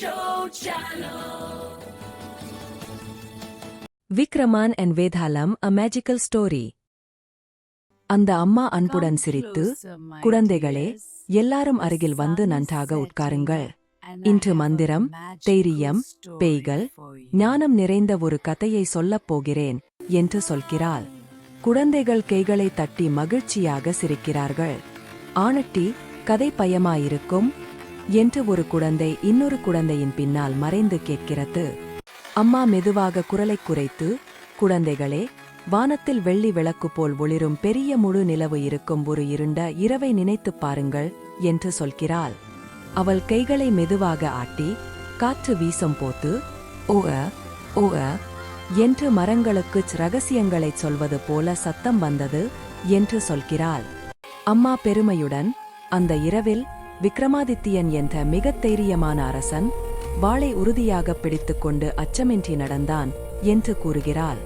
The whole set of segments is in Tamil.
Show Channel. விக்ரமான் and Vedalam a magical story அந்த அம்மா அன்புடன் சிரித்து குழந்தைகளே எல்லாரும் அருகில் வந்து நன்றாக உட்காருங்கள். இன்று மந்திரம் தைரியம் பேய்கள் ஞானம் நிறைந்த ஒரு கதையை சொல்லப் போகிறேன் என்று சொல்கிறாள். குழந்தைகள் கைகளை தட்டி மகிழ்ச்சியாக சிரிக்கிறார்கள். ஆனட்டி கதை பயமாயிருக்கும். என்று ஒரு குழந்தை இன்னொரு குழந்தையின் பின்னால் மறைந்து கேட்கிறது. அம்மா மெதுவாக குரலை குறைத்து குழந்தைகளே வானத்தில் வெள்ளி விளக்கு போல் ஒளிரும் பெரிய முழு நிலவு இருக்கும் ஒரு இருண்ட இரவை நினைத்துப் பாருங்கள் என்று சொல்கிறாள். அவள் கைகளை மெதுவாக ஆட்டி காற்று வீசும் போது ஓக ஓக என்று மரங்களுக்கு ரகசியங்களைச் சொல்வது போல சத்தம் வந்தது என்று சொல்கிறாள். அம்மா பெருமையுடன் அந்த இரவில் விக்ரமாதித்யன் என்ற மிகத் தைரியமான அரசன் வாளை உறுதியாக பிடித்துக்கொண்டு அச்சமின்றி நடந்தான் என்று கூறுகிறாள்.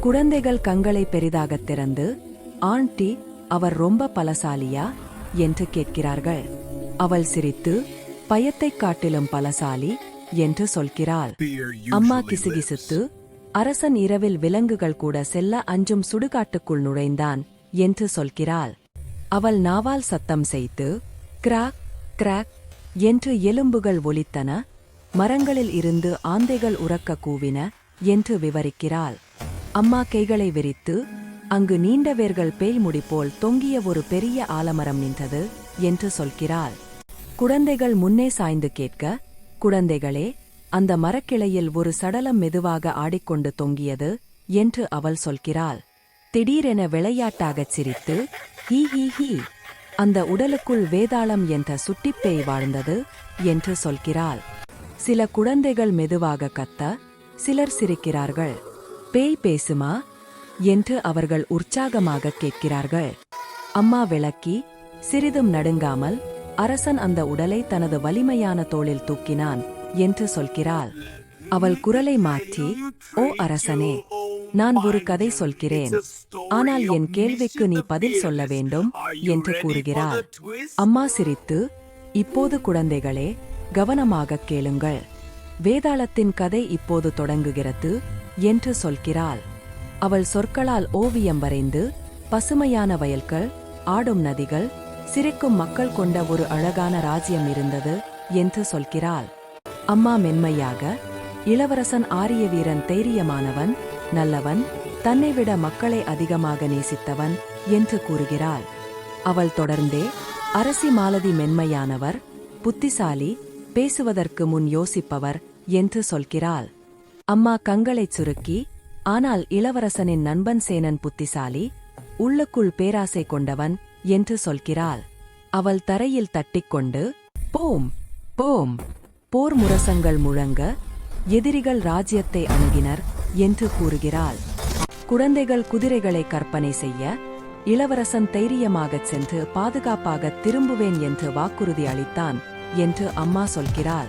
குழந்தைகள் கண்களை பெரிதாக திறந்து ஆண்டி அவர் ரொம்ப பலசாலியா? என்று கேட்கிறார்கள். அவள் சிரித்து பயத்தைக் காட்டிலும் பலசாலி என்று சொல்கிறாள். அம்மா கிசுகிசுத்து அரசன் இரவில் விலங்குகள் கூட செல்ல அஞ்சும் சுடுகாட்டுக்குள் நுழைந்தான் என்று சொல்கிறாள். அவள் நாவால் சத்தம் செய்து கிராக் கிராக் என்று எலும்புகள் ஒலித்தன மரங்களில் இருந்து ஆந்தைகள் உறக்க கூவின என்று விவரிக்கிறாள். அம்மா கைகளை விரித்து அங்கு நீண்ட வேர்கள் பேய் போல் தொங்கிய ஒரு பெரிய ஆலமரம் நின்றது என்று சொல்கிறாள். குழந்தைகள் முன்னே சாய்ந்து கேட்க குழந்தைகளே அந்த மரக்கிளையில் ஒரு சடலம் மெதுவாக ஆடிக்கொண்டு தொங்கியது என்று அவள் சொல்கிறாள். திடீரென விளையாட்டாகச் சிரித்து ஹீ ஹீ ஹீ அந்த உடலுக்குள் வேதாளம் என்ற சுட்டிப்பேய் வாழ்ந்தது என்று சொல்கிறாள். சில குழந்தைகள் மெதுவாக கத்த சிலர் சிரிக்கிறார்கள். பேய் பேசுமா? என்று அவர்கள் உற்சாகமாக கேட்கிறார்கள். அம்மா விளக்கி சிறிதும் நடுங்காமல் அரசன் அந்த உடலை தனது வலிமையான தோளில் தூக்கினான் என்று சொல்கிறாள். அவள் குரலை மாற்றி ஓ அரசனே நான் ஒரு கதை சொல்கிறேன். ஆனால் என் கேள்விக்கு நீ பதில் சொல்ல வேண்டும் என்று கூறுகிறார். அம்மா சிரித்து இப்போது குழந்தைகளே கவனமாக கேளுங்கள். வேதாளத்தின் கதை இப்போது தொடங்குகிறது என்று சொல்கிறாள். அவள் சொற்களால் ஓவியம் வரைந்து பசுமையான வயல்கள் ஆடும் நதிகள் சிரிக்கும் மக்கள் கொண்ட ஒரு அழகான ராஜ்யம் இருந்தது என்று சொல்கிறாள். அம்மா மென்மையாக இளவரசன் ஆரிய வீரன் தைரியமானவன் நல்லவன் தன்னை விட மக்களை அதிகமாக நேசித்தவன் என்று கூறுகிறாள். அவள் தொடர்ந்தே அரசி மாலதி மென்மையானவர் புத்திசாலி பேசுவதற்கு முன் யோசிப்பவர் என்று சொல்கிறாள். அம்மா கங்களைச் சுருக்கி ஆனால் இளவரசனின் நண்பன் சேனன் புத்திசாலி உள்ளுக்குள் பேராசை கொண்டவன் என்று சொல்கிறாள். அவள் தரையில் தட்டிக்கொண்டு போம் போம். போர் முரசங்கள் முழங்க எதிரிகள் ராஜ்யத்தை அணுகினர். என்று கூறுகிறாள். குழந்தைகள் குதிரைகளை கற்பனை செய்ய இளவரசன் தைரியமாகச் சென்று பாதுகாப்பாக திரும்புவேன் என்று வாக்குறுதி அளித்தான் என்று அம்மா சொல்கிறாள்.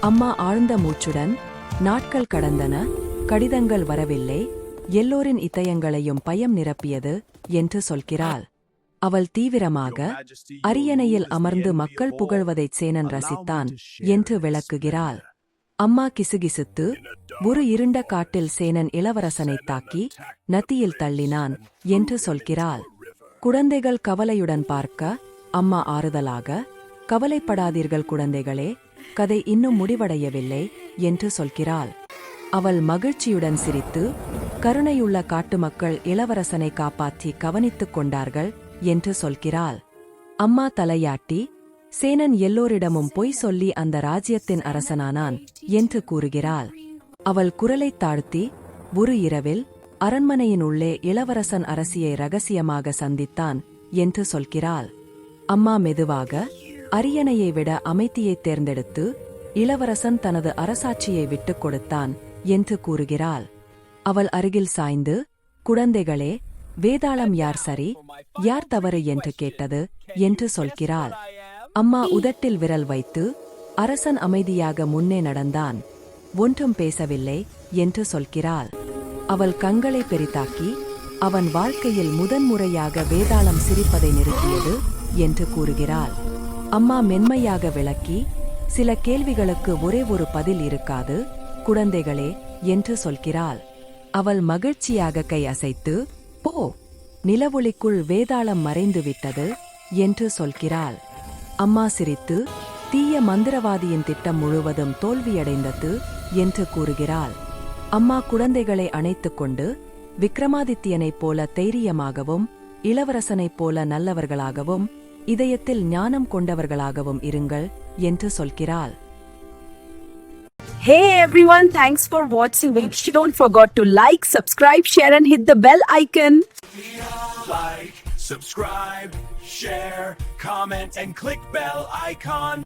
அம்மா ஆழ்ந்த மூச்சுடன் நாட்கள் கடந்தன கடிதங்கள் வரவில்லை எல்லோரின் இதயங்களையும் பயம் நிரப்பியது என்று சொல்கிறாள். அவள் தீவிரமாக அரியணையில் அமர்ந்து மக்கள் புகழ்வதைச் சேனன் ரசித்தான் என்று விளக்குகிறாள். அம்மா கிசுகிசுத்து ஒரு இருண்ட காட்டில் சேனன் இளவரசனைத் தாக்கி நதியில் தள்ளினான் என்று சொல்கிறாள். குழந்தைகள் கவலையுடன் பார்க்க அம்மா ஆறுதலாக கவலைப்படாதீர்கள் குழந்தைகளே கதை இன்னும் முடிவடையவில்லை என்று சொல்கிறாள். அவள் மகிழ்ச்சியுடன் சிரித்து கருணையுள்ள காட்டு மக்கள் இளவரசனை காப்பாற்றி கவனித்துக் கொண்டார்கள் என்று சொல்கிறாள். அம்மா தலையாட்டி சேனன் எல்லோரிடமும் பொய் சொல்லி அந்த ராஜ்யத்தின் அரசனானான் என்று கூறுகிறாள். அவள் குரலைத் தாழ்த்தி ஒரு இரவில் அரண்மனையின் உள்ளே இளவரசன் அரசியை ரகசியமாக சந்தித்தான் என்று சொல்கிறாள். அம்மா மெதுவாக அரியணையை விட அமைதியைத் தேர்ந்தெடுத்து இளவரசன் தனது அரசாட்சியை விட்டுக் கொடுத்தான் என்று கூறுகிறாள். அவள் அருகில் சாய்ந்து குழந்தைகளே வேதாளம் யார் சரி? யார் தவறு? என்று கேட்டது என்று சொல்கிறாள். அம்மா உதட்டில் விரல் வைத்து அரசன் அமைதியாக முன்னே நடந்தான் ஒன்றும் பேசவில்லை என்று சொல்கிறாள். அவள் கண்களை பெரிதாக்கி அவன் வாழ்க்கையில் முதன்முறையாக வேதாளம் சிரிப்பதை நிறுத்தியது என்று கூறுகிறாள். அம்மா மென்மையாக விளக்கி சில கேள்விகளுக்கு ஒரே ஒரு பதில் இருக்காது குழந்தைகளே என்று சொல்கிறாள். அவள் மகிழ்ச்சியாக கை அசைத்து போ நிலவொளிக்குள் வேதாளம் மறைந்து விட்டது என்று சொல்கிறாள். அம்மா சிரித்து தீய மந்திரவாதியின் திட்டம் முழுவதும் தோல்வியடைந்தது என்று கூறுகிறாள் அம்மா குழந்தைகளை அணைத்துக் கொண்டு விக்ரமாதித்யனைப் போல தைரியமாகவும் இளவரசனைப் போல நல்லவர்களாகவும் இதயத்தில் ஞானம் கொண்டவர்களாகவும் இருங்கள் என்று சொல்கிறாள் Hey everyone, thanks for watching. Don't forget to like, subscribe, share and hit the bell icon. Subscribe, share, comment, and click bell icon.